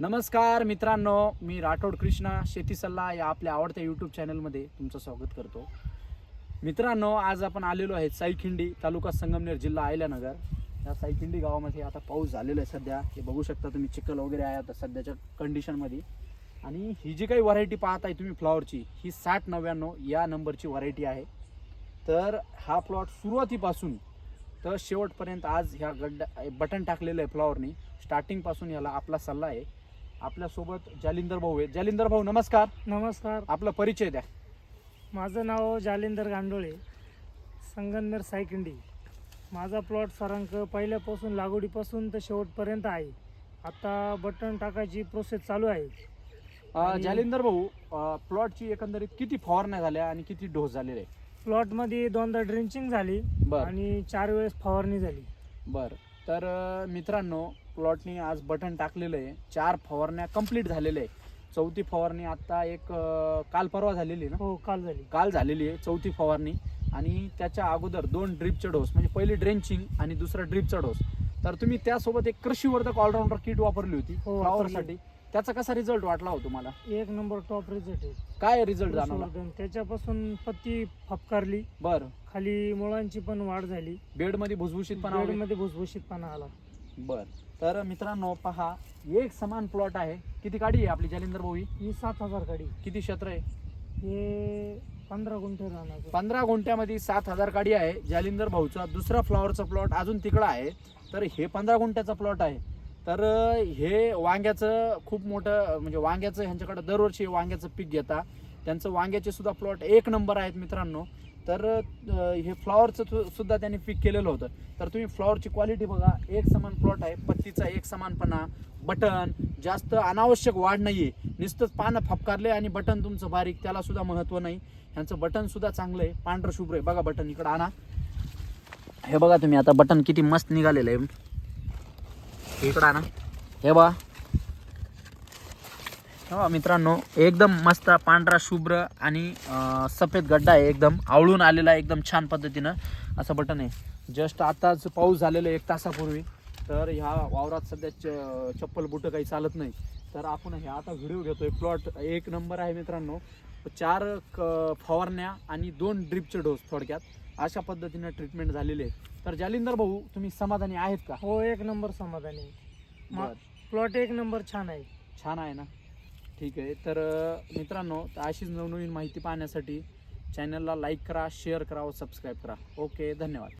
नमस्कार मित्रांनो मी राठोड कृष्णा शेती सल्ला या आपल्या आवडत्या यूट्यूब चॅनलमध्ये तुमचं स्वागत करतो. मित्रांनो आज आपण आलेलो आहे साईखिंडी तालुका संगमनेर जिल्हा अहिल्यानगर. या साईखिंडी गावामध्ये आता पाऊस झालेला आहे सध्या. हे बघू शकता तुम्ही चिखल वगैरे आहे आता सध्याच्या कंडिशनमध्ये आणि ही जी काही व्हरायटी पाहताय तुम्ही फ्लॉवरची ही साठ नव्याण्णव या नंबरची व्हरायटी आहे. तर हा प्लॉट सुरुवातीपासून तर शेवटपर्यंत आज ह्या गड्डा बटन टाकलेलं आहे फ्लॉवरनी स्टार्टिंगपासून याला आपला सल्ला आहे. आपल्यासोबत जालिंदर भाऊ आहे जालिंदर भाऊ नमस्कार. नमस्कार. आपला परिचय द्या. माझं नाव जालिंदर गांडोळे संगमनेर सायकिंडी. माझा प्लॉट सरांक पहिल्यापासून लागवडीपासून तर शेवटपर्यंत आहे. आता बटन टाकायची प्रोसेस चालू आहे. अ, आणि- जालिंदर भाऊ अ, प्लॉटची एकंदरीत किती फवारण्या झाल्या आणि किती डोस झालेले आहे प्लॉटमध्ये दोनदा ड्रिंचिंग झाली बर. आणि चार वेळेस फवारणी झाली. बर. तर अ, मित्रांनो प्लॉटनी आज बटन टाकलेलं आहे. चार फवारण्या कंप्लीट झालेल्या आहे चौथी फवारणी आता एक अ, काल परवा झालेली आहे ना? हो काल झाली. काल झालेली आहे चौथी फवारणी. आणि त्याच्या अगोदर दोन ड्रिपचे डोस म्हणजे पहिली ड्रेंचिंग आणि दुसरा ड्रिपचा डोस. तर तुम्ही त्यासोबत एक कृषीवर्धक ऑलराऊंडर किट वापरली होती हो, फ्लॉवरसाठी त्याचा कसा रिझल्ट वाटला हो तुम्हाला? एक नंबर टॉप रिझल्ट आहे. काय रिझल्ट जाणवला? कृषीवर्धन. त्याच्यापासून पत्ती फपकारली. बर. खाली मुळांची पण वाढ झाली. बेडमध्ये भुसभुशीतपणा वगैरे? मध्ये भुसभुशीतपणा आला. बर. तर मित्रांनो पहा एक समान प्लॉट आहे. किती गाडी आहे आपली जालिंदर भाऊ ही? ही सात हजार गाडी किती क्षेत्र आहे? हे पंधरा गुंठे राहणार. पंधरा गुंठ्यामध्ये सात हजार गाडी आहे जालिंदर भाऊचा. दुसरा फ्लॉवरचा प्लॉट अजून तिकडं आहे. तर हे पंधरा गुंठ्याचा प्लॉट आहे. तर अं, हे वांग्याचं खूप मोठं म्हणजे वांग्याचं ह्यांच्याकडे दरवर्षी वांग्याचं पीक घेता. त्यांचं वांग्याचे सुद्धा प्लॉट एक नंबर आहेत मित्रांनो. तर हे फ्लॉवरचं सुद्धा त्यांनी पीक केलेलं होतं. तर तुम्ही फ्लॉवरची क्वालिटी बघा. एक समान प्लॉट आहे. पत्तीचा एक समानपणा. बटन जास्त अनावश्यक वाढ नाही आहे नुसतंच पानं फपकारले आणि बटन तुमचं बारीक. त्याला सुद्धा महत्त्व नाही. ह्यांचं बटन सुद्धा चांगलं आहे. पांढरं शुभ्र आहे. बघा बटन इकडं आणा. हे बघा तुम्ही आता बटन किती मस्त निघालेलं आहे. इकडं आणा. हे बघा. हे मित्रांनो एकदम मस्त पांढरा शुभ्र आणि सफेद गड्डा आहे एकदम. आवळून आलेला एकदम छान पद्धतीनं. असं बटन आहे. जस्ट आताच पाऊस झालेला एक तासापूर्वी. तर ह्या वावरात सध्या च- चप्पल बुटं काही चालत नाही. तर आपण हे आता व्हिडिओ घेतोय. प्लॉट एक नंबर आहे मित्रांनो. चार क- फवारण्या आणि दोन ड्रिपचे डोस थोडक्यात. अशा पद्धतीनं ट्रीटमेंट झालेली आहे. तर जालिंदर भाऊ तुम्ही समाधानी आहेत का? हो एक नंबर समाधानी. प्लॉट एक नंबर छान आहे. छान आहे ना? ठीक आहे. तर मित्रांनो तर अशीच नवनवीन माहिती पाहण्यासाठी चॅनलला लाईक करा शेअर करा व सबस्क्राईब करा. ओके धन्यवाद.